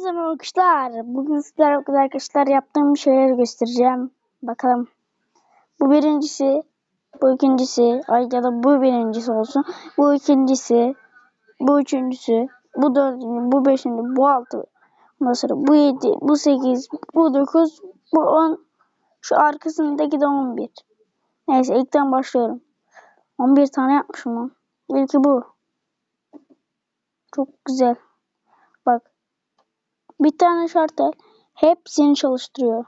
Herkese merhaba arkadaşlar. Bugün sizlere arkadaşlar yaptığım şeyleri göstereceğim. Bakalım. Bu birincisi. Bu ikincisi. Ay ya da bu birincisi olsun. Bu ikincisi. Bu üçüncüsü. Bu dördüncü. Bu beşinci. Bu altı. Ondan sonra bu yedi. Bu sekiz. Bu dokuz. Bu on. Şu arkasındaki de on bir. Neyse ilkten başlıyorum. On bir tane yapmışım lan. İlki bu. Çok güzel. Bir tane şartel hepsini çalıştırıyor.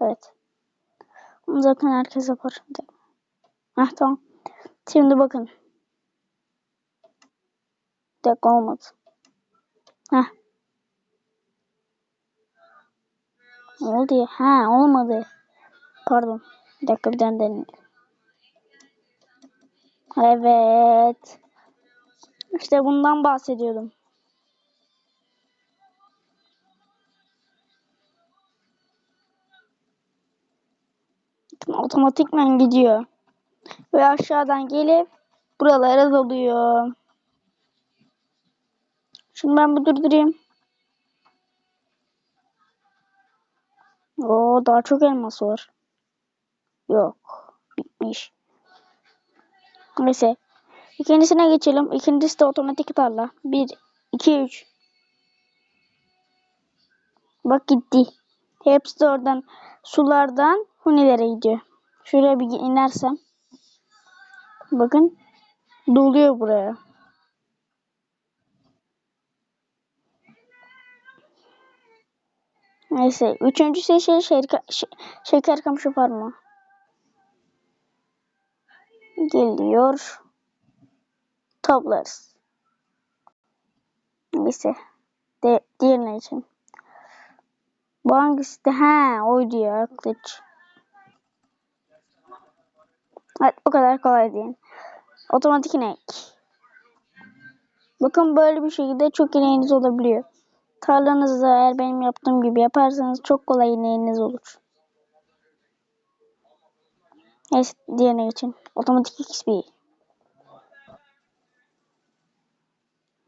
Evet. Bunu zaten herkes yapar şimdi. Heh tamam. Şimdi bakın. Dakika olmadı. Heh. Ne oldu ya? Ha olmadı. Pardon. Bir dakika bir tane deneyelim. Evet. İşte bundan bahsediyordum. Otomatikmen gidiyor. Ve aşağıdan gelip buralara doluyor. Şimdi ben bu durdurayım. Oo daha çok elmas var. Yok. Bitmiş. Neyse. İkincisine geçelim. İkincisi de otomatik tarla. 1, 2, 3. Bak gitti. Hepsi de oradan sulardan hunilere gidiyor. Şuraya bir inersem. Bakın. Doluyor buraya. Neyse. Üçüncü şey, şeker, şeker kamışı var mı? Geliyor. Toplarız. Neyse. De, diğerine için. Bu hangisi de? He oydu ya. Kılıç. Evet o kadar kolay değil. Otomatik inek. Bakın böyle bir şekilde çok ineğiniz olabiliyor. Tarlanızda eğer benim yaptığım gibi yaparsanız çok kolay ineğiniz olur. Neyse diğerine geçin. Otomatik XP.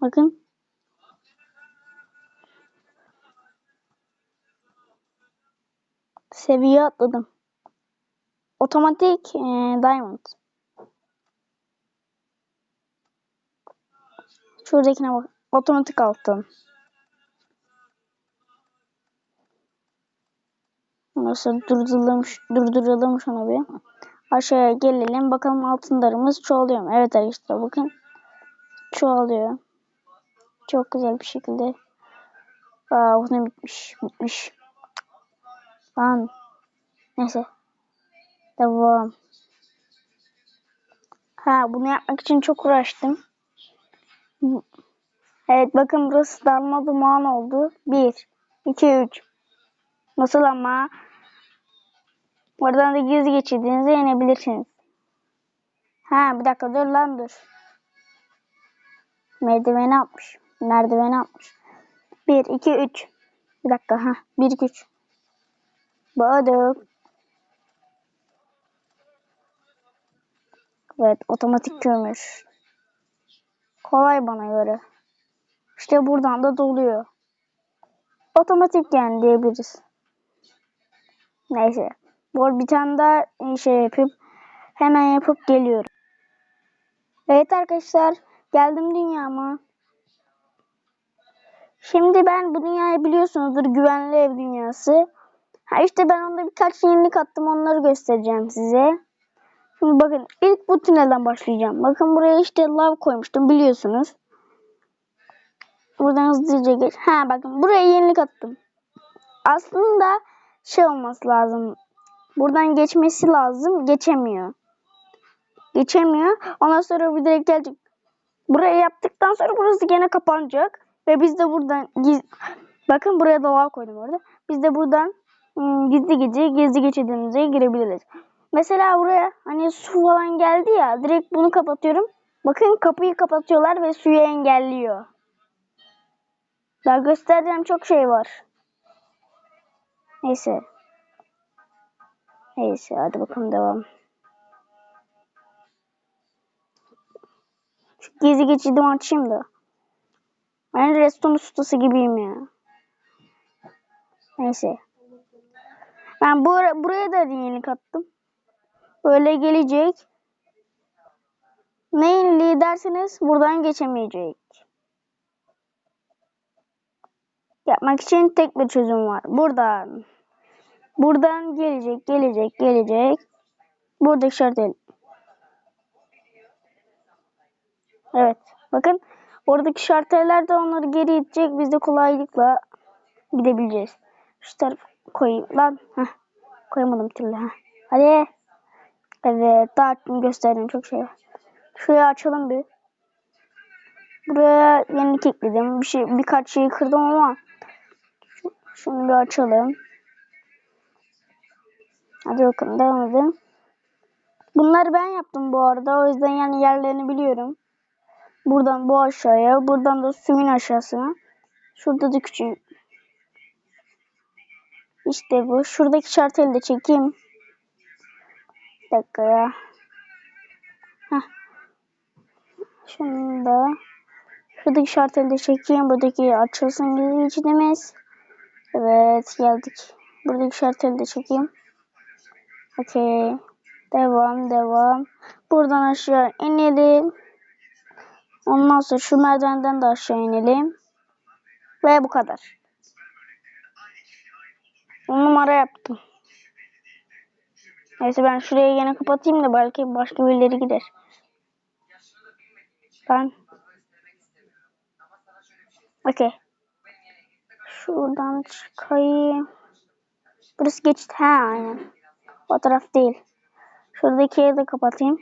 Bakın. Seviye atladım. Otomatik e, diamond. Şuradakine bak. Otomatik altın. Nasıl durduralım, durduralım şunu bir. Aşağıya gelelim. Bakalım altınlarımız çoğalıyor mu? Evet arkadaşlar bakın. Çoğalıyor. Çok güzel bir şekilde. Aa bu bitmiş. Bitmiş. Lan. Neyse. Devam. Ha bunu yapmak için çok uğraştım. Evet bakın burası dalma duman oldu. 1, 2, 3. Nasıl ama? Oradan da gizli geçirdiğinizde yenebilirsiniz. Ha bir dakika dur lan dur. Merdiveni atmış. Merdiveni atmış. 1, 2, 3. Bir dakika ha. 1, 2, 3. Bağırdım. Evet otomatik kömür. Kolay bana göre. İşte buradan da doluyor. Otomatik yani diyebiliriz. Neyse. Bu bir tane daha şey yapıp hemen yapıp geliyorum. Evet arkadaşlar geldim dünyama. Şimdi ben bu dünyayı biliyorsunuzdur güvenli ev dünyası. Ha işte ben onda birkaç yenilik attım onları göstereceğim size. Şimdi bakın ilk bu tünelden başlayacağım. Bakın buraya işte lav koymuştum biliyorsunuz. Buradan hızlıca geç. Ha bakın buraya yenilik attım. Aslında şey olması lazım. Buradan geçmesi lazım. Geçemiyor. Geçemiyor. Ondan sonra bir direkt gelecek. Buraya yaptıktan sonra burası gene kapanacak. Ve biz de buradan giz... Bakın buraya da lav koydum orada. Biz de buradan ıı, gizli gizli gizli geçidimize girebiliriz. Mesela buraya hani su falan geldi ya direkt bunu kapatıyorum. Bakın kapıyı kapatıyorlar ve suyu engelliyor. Daha göstereceğim çok şey var. Neyse. Neyse hadi bakalım devam. Şu gezi geçidimi açayım da. Ben restoran ustası gibiyim ya. Neyse. Ben bu buraya da yenilik attım. Böyle gelecek. Ne yeniliği derseniz buradan geçemeyecek. Yapmak için tek bir çözüm var. Buradan. Buradan gelecek, gelecek, gelecek. Buradaki şartel. Evet. Bakın. Oradaki şarteller de onları geri itecek. Biz de kolaylıkla gidebileceğiz. Şu taraf koyayım. Lan. Heh. Koyamadım türlü. Heh. Hadi. Evet. Daha gösterdim çok şey. Şurayı açalım bir. Buraya yenilik ekledim. Bir şey, birkaç şeyi kırdım ama şu- şunu bir açalım. Hadi bakalım devam edelim. Bunları ben yaptım bu arada. O yüzden yani yerlerini biliyorum. Buradan bu aşağıya. Buradan da suyun aşağısına. Şurada da küçük. İşte bu. Şuradaki şarteli de çekeyim. Bir dakika ya. Heh. Da. Şuradaki şarteli de çekeyim. Buradaki açılsın geçidimiz. Evet geldik. Buradaki şarteli de çekeyim. Okey. Devam devam. Buradan aşağı inelim. Ondan sonra şu merdivenden de aşağı inelim. Ve bu kadar. On numara yaptım. Neyse ben şurayı yine kapatayım da belki başka birileri gider. Ben Okey. Şuradan çıkayım. Burası geçit. Ha aynen. O taraf değil. Şuradaki yeri de kapatayım.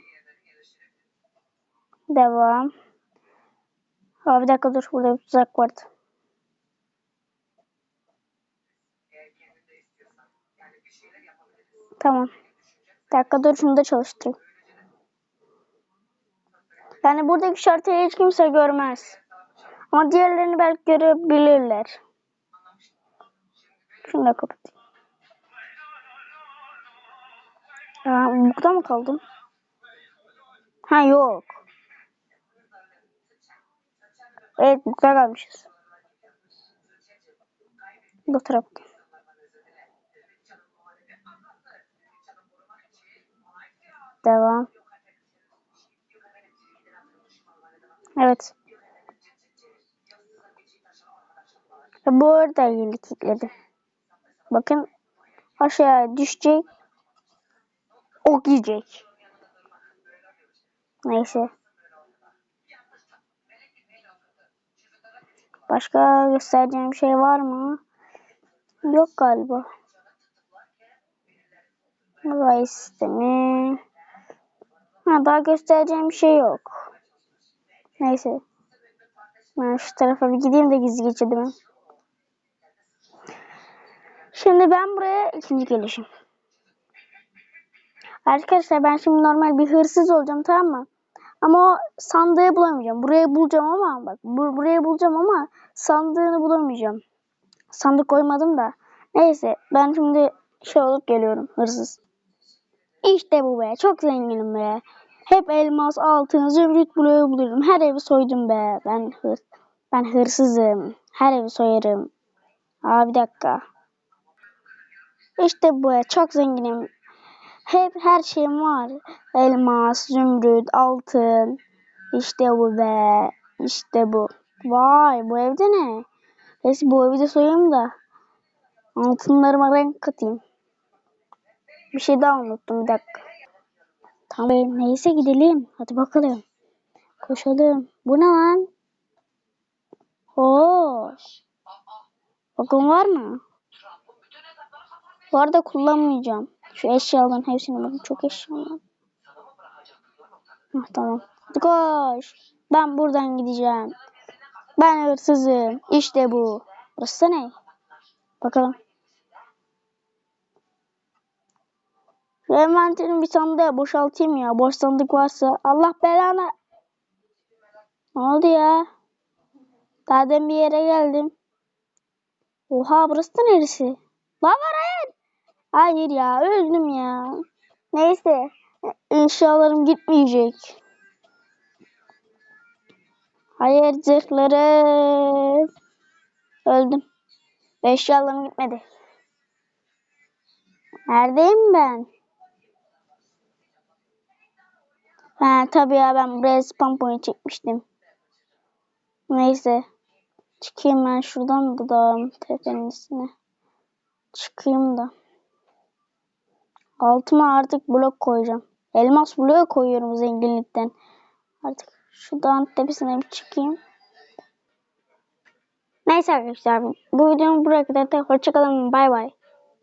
Devam. Aa, bir dakika dur. Burada bir tuzak vardı. Tamam. Dakika dur şunu da çalıştırayım. Yani buradaki şartıyı hiç kimse görmez. Ama diğerlerini belki görebilirler. Şunu da kapatayım. Aa, burada mı kaldım? Ha yok. Evet burada kalmışız. Bu tarafta. Devam. Evet. Ve bu arada yenilik ekledi. Bakın aşağıya düşecek. Ok yiyecek. Neyse. Başka göstereceğim şey var mı? Yok galiba. Ray sistemi. Ha, daha göstereceğim bir şey yok. Neyse. Ben şu tarafa bir gideyim de gizli geçidime. Şimdi ben buraya ikinci gelişim. Arkadaşlar ben şimdi normal bir hırsız olacağım tamam mı? Ama o sandığı bulamayacağım. Burayı bulacağım ama bak bur burayı bulacağım ama sandığını bulamayacağım. Sandık koymadım da. Neyse ben şimdi şey olup geliyorum hırsız. İşte bu be. Çok zenginim be. Hep elmas, altın, zümrüt buluyor buluyorum. Her evi soydum be. Ben hırs ben hırsızım. Her evi soyarım. Aa bir dakika. İşte bu. Çok zenginim. Hep her şeyim var. Elmas, zümrüt, altın. İşte bu be. İşte bu. Vay bu evde ne? Neyse bu evi de soyayım da. Altınlarıma renk katayım. Bir şey daha unuttum bir dakika. Tamam neyse gidelim. Hadi bakalım. Koşalım. Bu ne lan? Hoş. Bakın var mı? Bu arada kullanmayacağım. Şu eşyaların hepsini bakın. Çok eşya var. Hah, tamam. Hadi koş. Ben buradan gideceğim. Ben hırsızım. İşte bu. Burası ne? Bakalım. Şu envanterin bir sandığı boşaltayım ya. Boş sandık varsa. Allah belanı. Ne oldu ya? Daha bir yere geldim. Oha burası neresi? Lan var hayır. Hayır ya öldüm ya. Neyse. Eşyalarım gitmeyecek. Hayır zırhları. Öldüm. Eşyalarım gitmedi. Neredeyim ben? Ha tabii ya ben buraya spam point çekmiştim. Neyse. Çıkayım ben şuradan da dağın tepenin üstüne. Çıkayım da. Altıma artık blok koyacağım. Elmas bloğu koyuyorum zenginlikten. Artık şu dağın tepesine bir çıkayım. Neyse arkadaşlar bu videomu buraya kadar. Hoşçakalın. Bay bay.